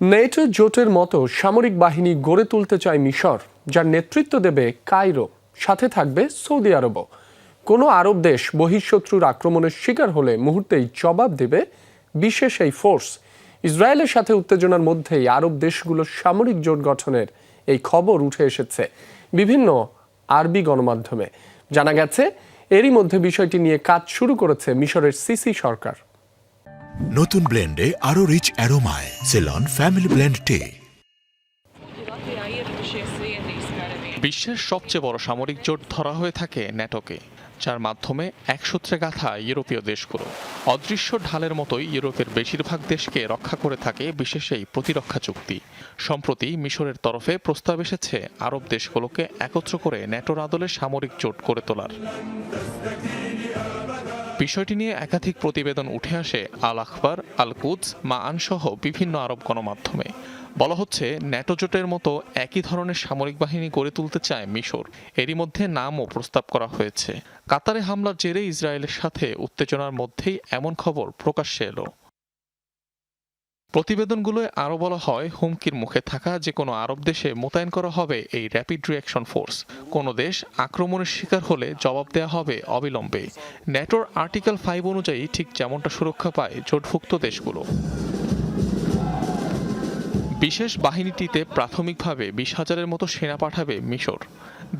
NATO জোটের মতো সামরিক বাহিনী গড়ে তুলতে চায় মিশর, যার নেতৃত্ব দেবে কায়রো, সাথে থাকবে সৌদি আরবও। কোনো আরব দেশ বহিঃশত্রুর আক্রমণের শিকার হলে মুহূর্তেই জবাব দেবে বিশেষ এই ফোর্স। ইসরায়েলের সাথে উত্তেজনার মধ্যেই আরব দেশগুলোর সামরিক জোট গঠনের এই খবর উঠে এসেছে বিভিন্ন আরবি গণমাধ্যমে। জানা গেছে, এরই মধ্যে বিষয়টি নিয়ে কাজ শুরু করেছে মিশরের সিসি সরকার। নতুন ব্লেন্ডে আরও রিচ অ্যারোমায় সেলন ফ্যামিলি ব্লেন্ড টে বিশ্বের সবচেয়ে বড় সামরিক জোট ধরা হয়ে থাকে ন্যাটোকে যার মাধ্যমে এক সূত্রে গাথা ইউরোপীয় দেশগুলো। অদৃশ্য ঢালের মতোই ইউরোপের বেশিরভাগ দেশকে রক্ষা করে থাকে বিশেষ এই প্রতিরক্ষা চুক্তি। সম্প্রতি মিশরের তরফে প্রস্তাব এসেছে আরব দেশগুলোকে একত্র করে ন্যাটোর আদলে সামরিক জোট করে তোলার। বিষয়টি নিয়ে একাধিক প্রতিবেদন উঠে আসে আল আখবার, আল কুদস মা আনসহ বিভিন্ন আরব গণমাধ্যমে। বলা হচ্ছে ন্যাটোজোটের মতো একই ধরনের সামরিক বাহিনী গড়ে তুলতে চায় মিশর। এরই মধ্যে নামও প্রস্তাব করা হয়েছে। কাতারে হামলার জেরে ইসরায়েলের সাথে উত্তেজনার মধ্যেই এমন খবর প্রকাশ্যে এলো। প্রতিবেদনগুলোয় আরও বলা হয়, হুমকির মুখে থাকা যে কোনো আরব দেশে মোতায়েন করা হবে এই র্যাপিড রিয়াকশন ফোর্স কোনো দেশ আক্রমণের শিকার হলে জবাব দেয়া হবে অবিলম্বে। ন্যাটোর আর্টিকেল ফাইভ অনুযায়ী ঠিক যেমনটা সুরক্ষা পায় জোটভুক্ত দেশগুলো। বিশেষ বাহিনীটিতে প্রাথমিকভাবে বিশ হাজারের মতো সেনা পাঠাবে মিশর।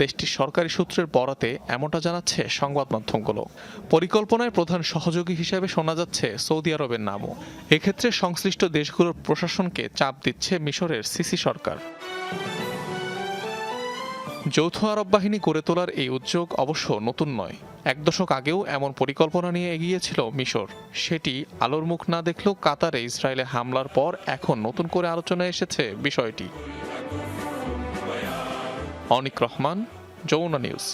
দেশটির সরকারি সূত্রের বরাতে এমনটা জানাচ্ছে সংবাদ মাধ্যমগুলো। পরিকল্পনায় প্রধান সহযোগী হিসেবে শোনা যাচ্ছে সৌদি আরবের নামও। এক্ষেত্রে সংশ্লিষ্ট দেশগুলোর প্রশাসনকে চাপ দিচ্ছে মিশরের সিসি সরকার। যৌথ আরব বাহিনী গড়ে তোলার এই উদ্যোগ অবশ্য নতুন নয়। এক দশক আগেও এমন পরিকল্পনা নিয়ে এগিয়েছিল মিশর। সেটি আলোর মুখ না দেখলেও কাতারে ইসরায়েলে হামলার পর এখন নতুন করে আলোচনায় এসেছে বিষয়টি। অনিক রহমান, যমুনা নিউজ।